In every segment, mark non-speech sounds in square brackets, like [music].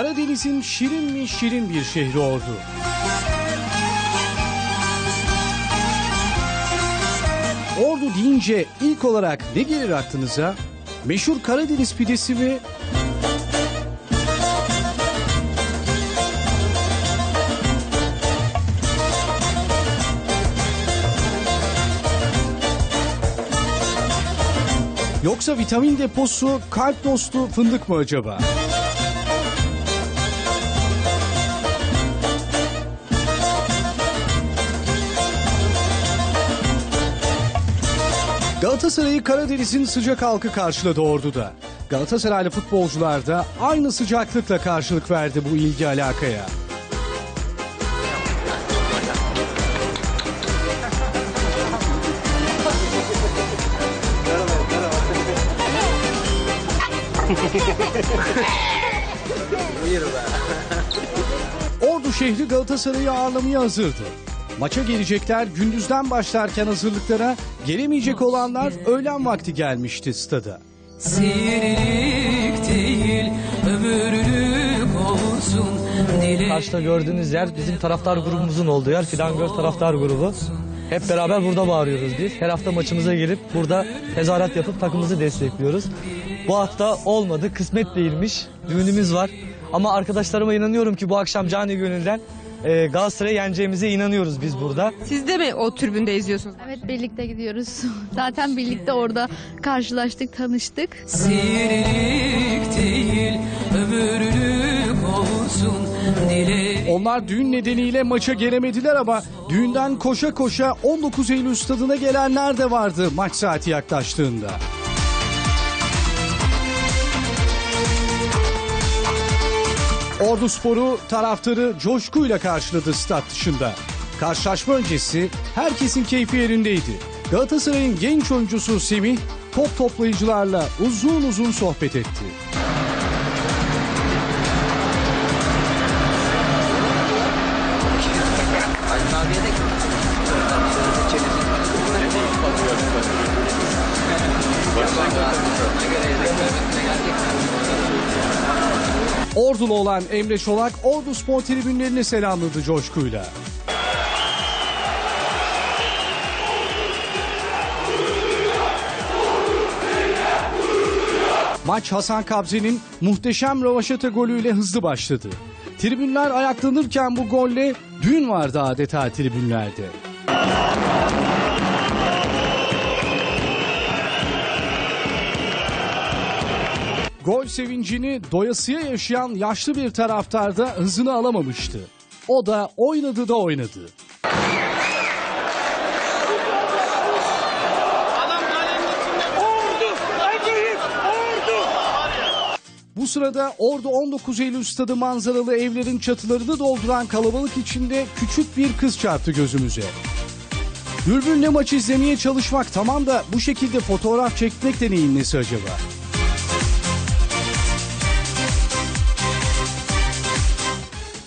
Karadeniz'in şirin mi şirin bir şehri Ordu. Ordu deyince ilk olarak ne gelir aklınıza? Meşhur Karadeniz pidesi mi? Yoksa vitamin deposu, kalp dostu fındık mı acaba? Galatasaray'ı Karadeniz'in sıcak halkı karşıladı Ordu'da. Galatasaraylı futbolcular da aynı sıcaklıkla karşılık verdi bu ilgi alakaya. Ordu şehri Galatasaray'ı ağırlamaya hazırdı. Maça gelecekler gündüzden başlarken hazırlıklara, gelemeyecek olanlar öğlen vakti gelmişti stada. Sihirlik değil ömürlük olsun dile Karşıda gördüğünüz yer bizim taraftar grubumuzun olduğu yer. Fidangöl taraftar grubu. Hep beraber burada bağırıyoruz biz. Her hafta maçımıza gelip burada tezahürat yapıp takımımızı destekliyoruz. Bu hafta olmadı, kısmet değilmiş. Düğünümüz var. Ama arkadaşlarıma inanıyorum ki bu akşam cani gönülden e, Galatasaray'ı yeneceğimize inanıyoruz biz burada. Siz de mi o tribünde izliyorsunuz? Evet birlikte gidiyoruz. [laughs] Zaten birlikte orada karşılaştık, tanıştık. Sihirlik değil ömürlük olsun dile Onlar düğün nedeniyle maça gelemediler ama düğünden koşa koşa 19 Eylül stadına gelenler de vardı maç saati yaklaştığında. Ordu Sporu taraftarı coşkuyla karşıladı stat dışında. Karşılaşma öncesi herkesin keyfi yerindeydi. Galatasaray'ın genç oyuncusu Semih top toplayıcılarla uzun uzun sohbet etti. Ordulu olan Emre Çolak Ordu Spor tribünlerini selamladı coşkuyla. Maç Hasan Kabze'nin muhteşem rövaşata golüyle hızlı başladı. Tribünler ayaklanırken bu golle düğün vardı adeta tribünlerde. Gol sevincini doyasıya yaşayan yaşlı bir taraftar da hızını alamamıştı. O da oynadı da oynadı. Bu sırada Ordu 19 Eylül stadı manzaralı evlerin çatılarını dolduran kalabalık içinde küçük bir kız çarptı gözümüze. Bülbül'le maç izlemeye çalışmak tamam da bu şekilde fotoğraf çekmek de neyin nesi acaba?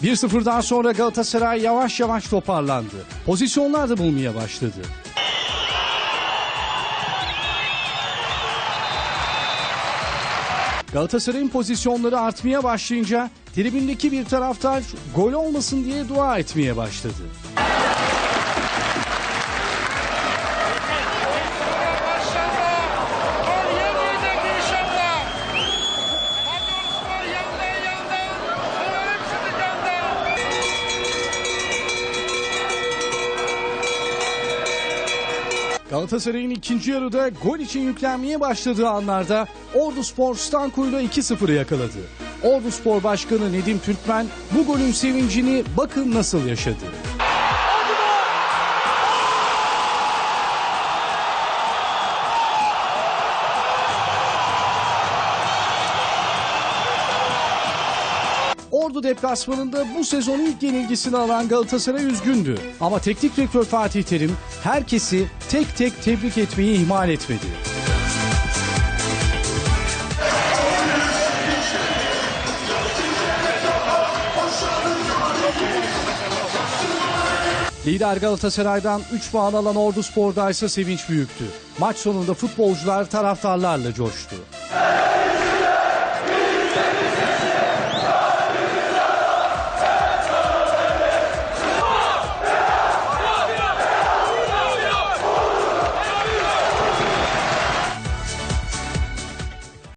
Bir sıfırdan sonra Galatasaray yavaş yavaş toparlandı. Pozisyonlar da bulmaya başladı. Galatasaray'ın pozisyonları artmaya başlayınca tribündeki bir taraftar gol olmasın diye dua etmeye başladı. Galatasaray'ın ikinci yarıda gol için yüklenmeye başladığı anlarda Ordu Spor Stanko'yla 2-0'ı yakaladı. Ordu Spor Başkanı Nedim Türkmen bu golün sevincini bakın nasıl yaşadı. Ordu deplasmanında bu sezon ilk yenilgisini alan Galatasaray üzgündü. Ama teknik direktör Fatih Terim herkesi tek tek tebrik etmeyi ihmal etmedi. Lider Galatasaray'dan 3 puan alan Ordu Spor'da ise sevinç büyüktü. Maç sonunda futbolcular taraftarlarla coştu.